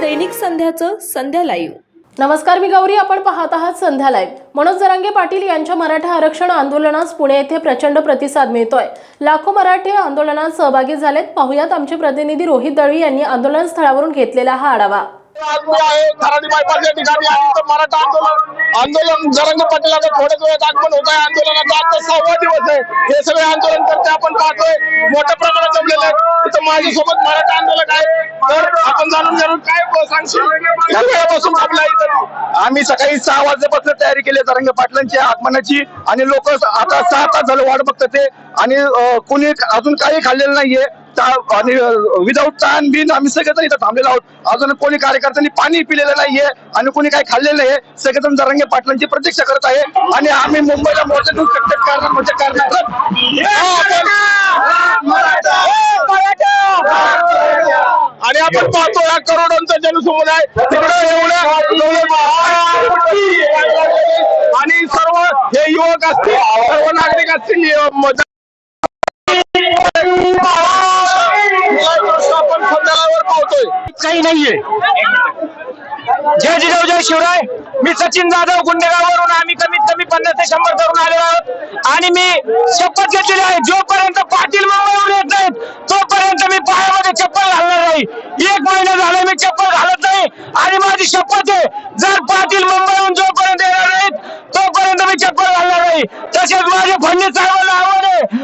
दैनिक संध्याचं संध्या live. नमस्कार मी गौरी. आपण पाहत आहात संध्या लाईव्ह. मनोज जरांगे पाटील यांच्या मराठा आरक्षण आंदोलनास पुणे येथे प्रचंड प्रतिसाद मिळतोय. लाखो मराठे आंदोलनात सहभागी झालेत. पाहुयात आमचे प्रतिनिधी रोहित दळवी यांनी आंदोलन स्थळावरून घेतलेला हा आढावा. आंदोलन आहे. खराडी बायपास या ठिकाणी आहे. तर मराठा आंदोलन. आंदोलन जरंग पाटीलाचं थोड्याच वेळात आगमन होत आहे. आंदोलनाचा आता सहावा दिवस आहे. हे सगळे आंदोलन करते आपण पाहतोय. मोठ्या प्रमाणात जमलेले आहेत. इथं माझ्यासोबत मराठा आंदोलक आहे तर आपण जाणून घेऊन काय सांगशील? किती वेळापासून थांबला इथं आम्ही सकाळी सहा वाजल्यापासून तयारी केली तरंग पाटलांच्या आगमनाची. आणि लोक आता सहा तास झालं वाट बघतात ते. आणि कुणी कोणी अजून काही खाल्लेलं नाहीये. आणि विदाऊट ताण बिन आम्ही सगळेजण इथं थांबलेलो आहोत. अजून कोणी कार्यकर्त्यांनी पाणी पिलेलं नाहीये आणि कोणी काही खाल्लेलं नाही सगळेजण दरंगे पाटलांची प्रतीक्षा करत आहे आणि आम्ही मुंबईला मोर्चातून कारण करणार म्हणजे कारण आणि आपण पाहतो या करोडांचा जनसमुदाय तिकडे एवढ्या आणि सर्व हे युवक असतील सर्व नागरिक असतील अ, म- आपण खंडाळावर पाहतोय काही नाहीये. जय जिजाऊ जय शिवराय. मी सचिन जाधव गुंडेगाववरून आम्ही कमीत कमी पन्नास ते शंभर करून आलेलो आहोत. आणि मी शपथ घेतलेली आहे जोपर्यंत पाटील मुंबईवर येत नाहीत तोपर्यंत मी पायामध्ये चप्पल घालणार नाही. एक महिना झाला मी चप्पल घालत नाही. आणि माझी शपथ आहे जर पाटील मुंबईहून जोपर्यंत येणार नाहीत तोपर्यंत मी चप्पल घालणार नाही. तसेच माझे फडणवीस साहेबांना आव्हान आहे